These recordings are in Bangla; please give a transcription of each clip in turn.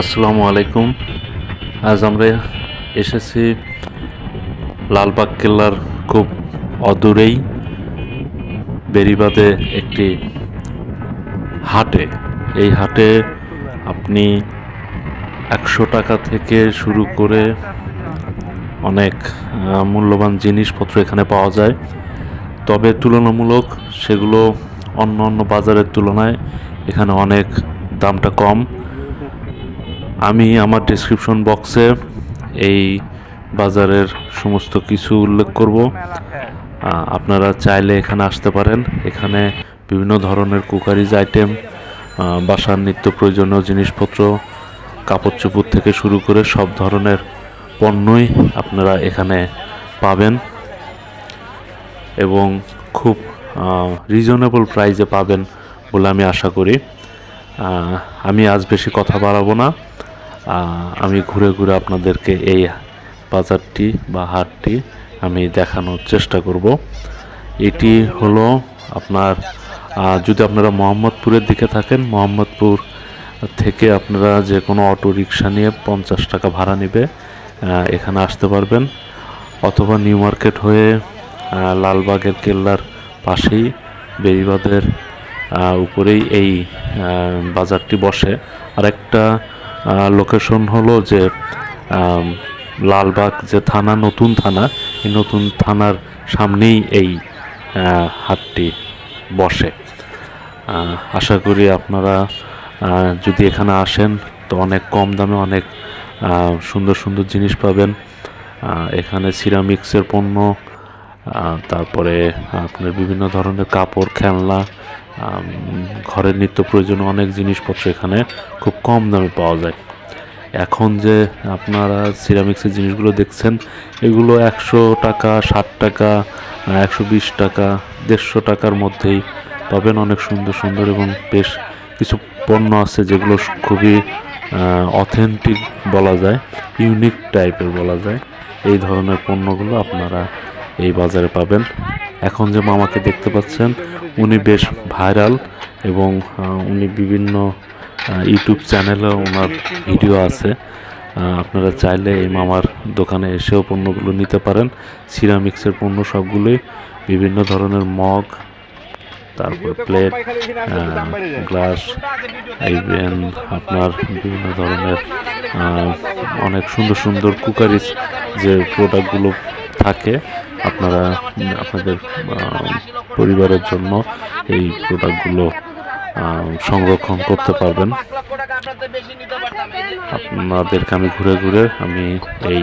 আসসালামু আলাইকুম। আজ আমরা এসেছি লালবাগ কেল্লার খুব অদূরেই বেরিবাদে একটি হাটে। এই হাটে আপনি একশো টাকা থেকে শুরু করে অনেক মূল্যবান জিনিসপত্র এখানে পাওয়া যায়। তবে তুলনামূলক সেগুলো অন্য অন্য বাজারের তুলনায় এখানে অনেক দামটা কম। আমি আমার ডেসক্রিপশন বক্সে এই বাজারের সমস্ত কিছু উল্লেখ করব। আপনারা চাইলে এখানে আসতে পারেন। এখানে বিভিন্ন ধরনের কুকারিজ আইটেম বাসার নিত্য প্রয়োজনীয় জিনিসপত্র, কাপড় চোপড় থেকে শুরু করে সব ধরনের পণ্যই আপনারা এখানে পাবেন এবং খুব রিজনেবল প্রাইসে পাবেন বলে আমি আশা করি। আমি আজ বেশি কথা বাড়াবো না। আমি ঘুরে ঘুরে আপনাদেরকে এই বাজারটি বা হাটটি আমি দেখানোর চেষ্টা করব। এটি হলো আপনার যদি আপনারা মোহাম্মদপুরের দিকে থাকেন, মোহাম্মদপুর থেকে আপনারা যে কোনো অটো রিক্সা নিয়ে পঞ্চাশ টাকা ভাড়া নেবে এখানে আসতে পারবেন। অথবা নিউ মার্কেট হয়ে লালবাগের কেল্লার পাশেই বেরিবাদের উপরেই এই বাজারটি বসে। আরেকটা লোকেশন হলো যে লালবাগ যে থানা, নতুন থানা, এই নতুন থানার সামনেই এই হাটটি বসে। আশা করি আপনারা যদি এখানে আসেন, তো অনেক কম দামে অনেক সুন্দর সুন্দর জিনিস পাবেন। এখানে সিরামিক্সের পণ্য তারপরে আপনার বিভিন্ন ধরনের কাপড়, খেলনা ঘরের নিত্য প্রয়োজনীয় অনেক জিনিসপত্র এখানে খুব কম দামে পাওয়া যায়। এখন যে আপনারা সিরামিক্সের জিনিসগুলো দেখছেন, এগুলো একশো টাকা, ষাট টাকা একশো বিশ টাকা, দেড়শো টাকার মধ্যেই পাবেন অনেক সুন্দর সুন্দর এবং বেশ কিছু পণ্য আছে যেগুলো খুবই অথেন্টিক বলা যায় ইউনিক টাইপের বলা যায়। এই ধরনের পণ্যগুলো আপনারা এই বাজারে পাবেন। এখন যে মামাকে দেখতে পাচ্ছেন, উনি বেশ ভাইরাল এবং উনি বিভিন্ন ইউটিউব চ্যানেলে ওনার ভিডিও আছে। আপনারা চাইলে এই মামার দোকানে এসেও পণ্যগুলো নিতে পারেন। সিরামিক্সের পণ্য সবগুলোই বিভিন্ন ধরনের মগ, তারপর প্লেট গ্লাস ইভেন আপনার বিভিন্ন ধরনের অনেক সুন্দর সুন্দর কুকারিজ যে প্রোডাক্টগুলো থাকে আপনারা আপনাদের পরিবারের জন্য এই প্রোডাক্টগুলো সংরক্ষণ করতে পারবেন। আপনাদেরকে আমি ঘুরে ঘুরে আমি এই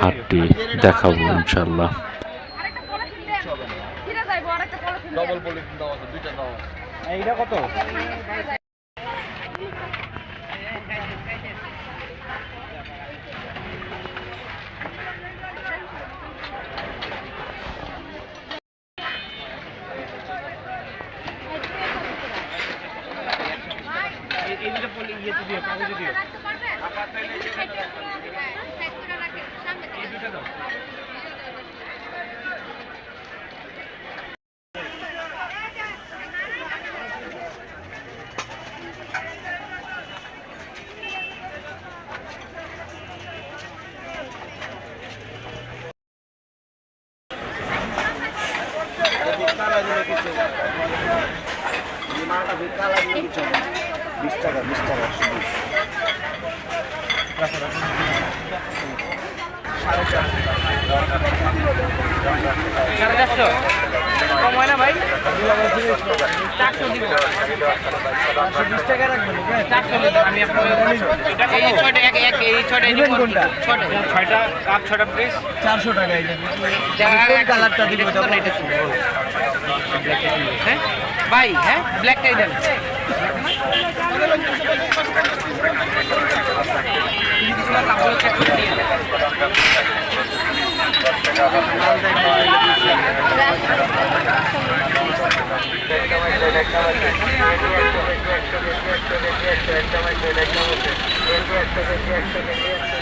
হাটটি দেখাবো ইনশাল্লাহ ডবল আছে দুইটা আছে এইটা কত এইটা পলি ইয়েতে দিও কাগজে দিও। টাকা বিশ টাকা সাড়ে চারশো কম হয় না ভাই চারশো দিব বিশ টাকা রাখবেন চারশো আমি আপনার এই ছয়টা এক এক এই ছয়টা কোনটা ছয়টা ছয়টা কাপ ছয়টা চারশো টাকা এই কালারটা দিব হ্যাঁ ভাই হ্যাঁ ব্ল্যাকটাই দেন কাপড় চেক করে দিয়ে একদম এখানে গেলে এবার একশো